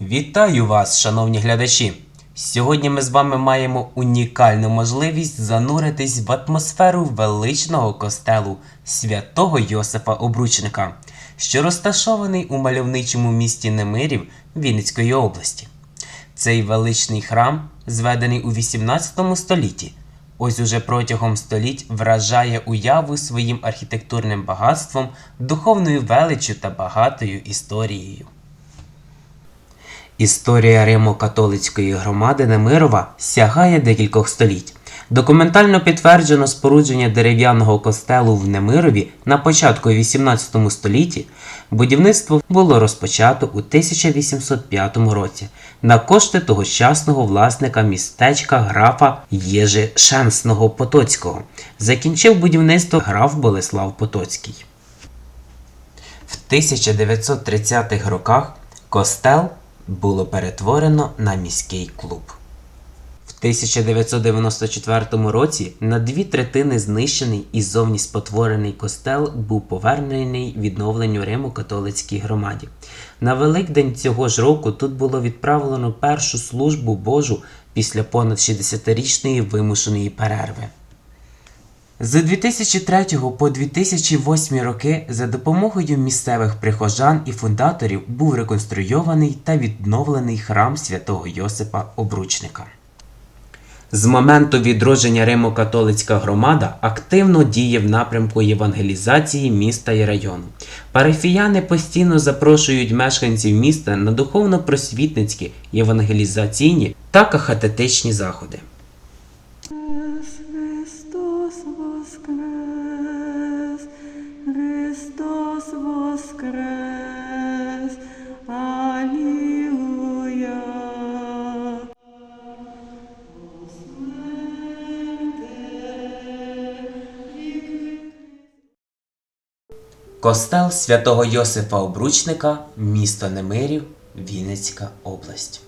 Вітаю вас, шановні глядачі! Сьогодні ми з вами маємо унікальну можливість зануритись в атмосферу величного костелу святого Йосифа Обручника, що розташований у мальовничому місті Немирів Вінницької області. Цей величний храм, зведений у 18 столітті, ось уже протягом століть вражає уяву своїм архітектурним багатством, духовною величчю та багатою історією. Історія Римо-католицької громади Немирова сягає декількох століть. Документально підтверджено спорудження дерев'яного костелу в Немирові на початку 18 столітті. Будівництво було розпочато у 1805 році на кошти тогочасного власника містечка графа Єжи Шенсного Потоцького. Закінчив будівництво граф Болеслав Потоцький. В 1930-х роках костел було перетворено на міський клуб. В 1994 році на дві третини знищений і зовні спотворений костел був повернений відновленню Римо-католицькій громаді. На Великдень цього ж року тут було відправлено першу службу Божу після понад 60-річної вимушеної перерви. З 2003 по 2008 роки за допомогою місцевих прихожан і фундаторів був реконструйований та відновлений храм святого Йосипа Обручника. З моменту відродження Римо-католицька громада активно діє в напрямку євангелізації міста і району. Парафіяни постійно запрошують мешканців міста на духовно-просвітницькі, євангелізаційні та кахатетичні заходи. Христос воскрес, Костел святого Йосифа Обручника, місто Немирів, Вінницька область.